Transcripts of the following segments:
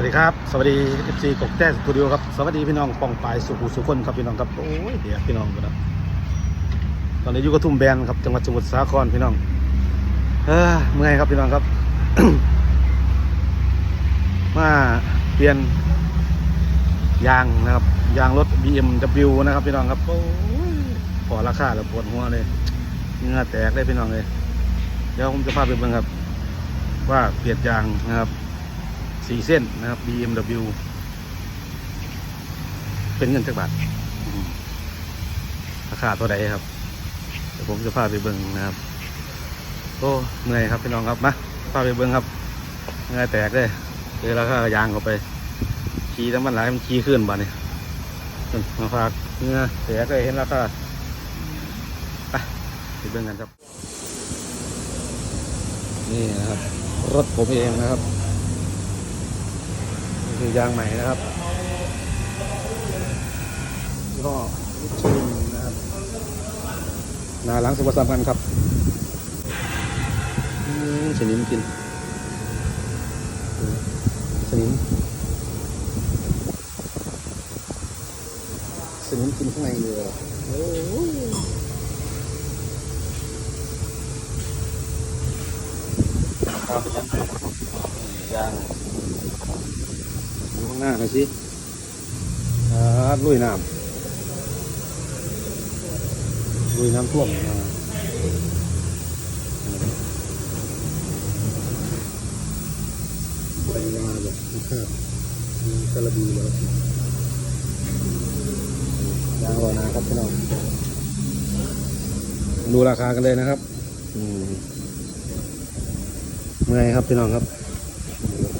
วัสดีครับ สวัสดี FC กกแต้สตูดิโอครับ สวัสดีพี่น้องปองปายสุขุสุคนครับพี่น้องครับโอ้ยเดี๋ยวพี่น้องกันนะตอนนี้อยู่กระทุ่มแบนครับจังหวัดสมุทรสาครพี่น้องเออเมื่อยครับพี่น้องครับ มาเปลี่ยนยางนะครับยางรถ BMW นะครับพี่น้องครับโอ้ยพอราคาแล้วปวดหัวเลยเงื่อแตกเลยพี่น้องเลยเดี๋ยวผมจะพาไปเบิ่งครับ ว่าเปลี่ยนยางนะครับ สี่เส้นนะครับ BMW เป็นเงินจักบาทราคาเท่าใดครับเดี๋ยวผมจะพาไปเบิ้งนะครับโอ้เหนื่อยครับพี่น้องครับมาพาไปเบิ้งครับเหนื่อยแตกเลยเลยราคายางเข้าไป ขี่น้ำมันไหลมันขี่ขึ้นบ้านนี่มาฝากเหงื่อแตกเลยเห็นราคาไปไปเบิ้งกันครับ นี่นะครับรถผมเองนะครับ คือยางใหม่นะครับยี่ห้อมิชลินนะครับหนาหลังสุภาพสำคัญครับอืมสนิมกินสนิมสนิมกินข้างในเลยโอ้ยครับยางดูข้าง หน้าหน่อยสิอ่าลุยน้ำลุยน้ำท่วมอ่าเป็นมาแบบครับมีกระบีแล้วยางรอนาครับพี่น้องดูราคากันเลยนะครับอืมเมื่อยครับพี่น้องครับ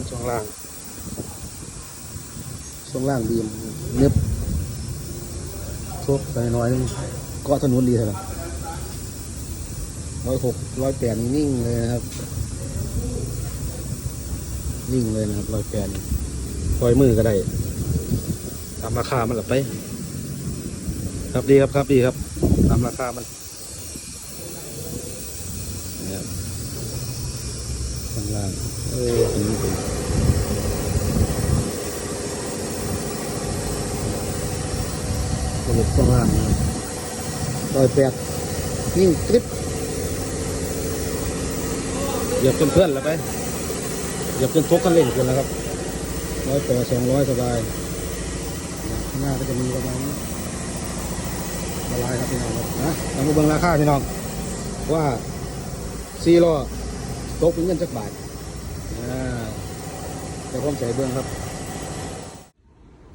ช่วงล่าง ช่วงล่างบีมเน็บทุบไปน้อยนึงเกาะถนนดีเท่าไหร่ร้อยหกร้อยแปดนิ่งเลยนะครับ นิ่งเลยนะครับร้อยแปดร้อยมือก็ได้ตามราคามันหลับไป ครับดีครับครับดีครับตามราคามันนี่ครับข้างล่างเออนี่เป็น ระบบข้างล่างนะครับร้อยแปดนิ่งกริบเหยียบจนเพื่อนแล้วไปเหยียบจนทกกันเล่นกันแล้วครับร้อยแปดสองร้อยสบายหน้าก็จะมีประมาณนี้ละลายครับพี่น้องครับนะเรามาเบิ่งราคาพี่น้อง ว่าซีล้อตกเป็นเงินจักบาทอ่าจะพร้อมใจเบิ่งครับ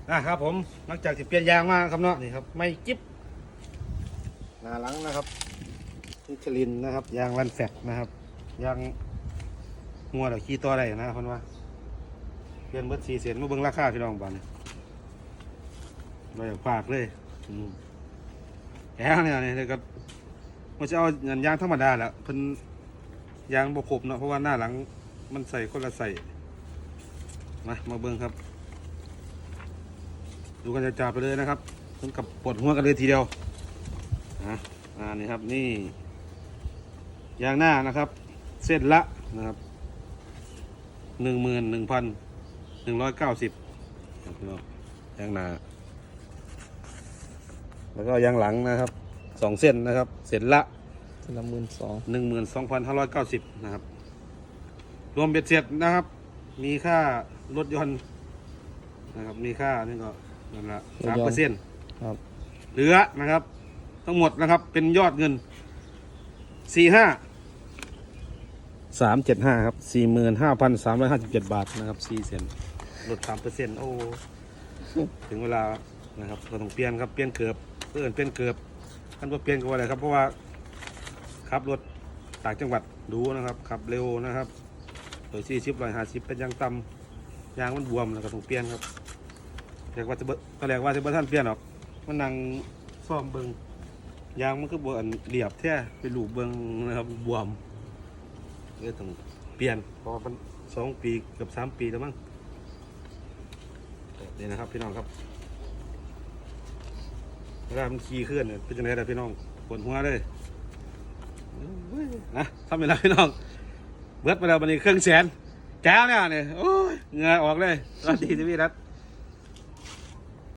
อะครับผมหลังจากที่เปลี่ยนยางมาครับเนาะนี่ครับไม่จิ๊บหน้าหลังนะครับมิชลินนะครับยางรันแฟกนะครับยางงัวเดี๋ยวขี่ตัวได้นะคนว่าเปลี่ยนเบิดสี่เสียนมาเบิ่งราคาพี่น้องบ้านนี่เราอยากฝากเลยแอ้เนี่ยนี่เดี๋ยวก็มันจะเอาเงินยางธรรมดาแหละเพิ่นยางบกครบเนาะเพราะว่าหน้าหลังมันใส่คนละใส่มามาเบิ่งครับ ดูกันจะจ่าไปเลยนะครับถึงกับปวดหัวกันเลยทีเดียวอะอ่านี่ครับนี่ยางหน้านะครับ เส้นละนะครับหนึ่งหมื่นหนึ่งพันหนึ่งร้อยเก้าสิบยางหน้า แล้วก็ยางหลังนะครับสองเส้นนะครับ เส้นละทีละหมื่นสองหนึ่งหมื่นสองพันห้าร้อยเก้าสิบนะครับ รวมเบ็ดเสร็จนะครับ มีค่ารถยนต์นะครับ มีค่านี่ก็ นั่นละสามเปอร์เซ็นต์ครับเหลือนะครับ ทั้งหมดนะครับ เป็นยอดเงินสี่ห้าสามเจ็ดห้าครับสี่หมื่นห้าพันสามร้อยห้าสิบเจ็ดบาทนะครับสี่เซนลดสามเปอร์เซ็นต์โอ้ถึงเวลานะครับก็ต้องเปลี่ยนครับเปลี่ยนเกือบเพื่อนเปลี่ยนเกือบท่านว่าเปลี่ยนก็ว่าอะไรครับ เพราะว่าขับรถต่างจังหวัดดูนะครับขับเร็วนะครับโดยสี่สิบร้อยห้าสิบเป็นยางต่ำยางมันบวมแล้วก็ต้องเปลี่ยนครับ เรียกว่าจะเบิตอนแรกว่าจะเบิท่านเปลี่ยนหรอกมันนั่งซ่อมเบิงยางมันก็บวมเรียบแท้ไปหลูบเบิงนะครับบวมก็ต้องเปลี่ยนเพราะมันสองปีเกือบสามปีแล้วมั้งเนี่นะครับพี่น้องครับเวลามันขี่ขึ้นเนี่ยเป็นยังไงล่ะพี่น้องปวดหัวเลยนะทำไปแล้วพี่น้องเบิดไปแล้ววันนี้เครื่องแสนแจ้วเนี่ยเนี่ยโอ้ยเงื่อออกเลยสวัสดีทีวีรัฐ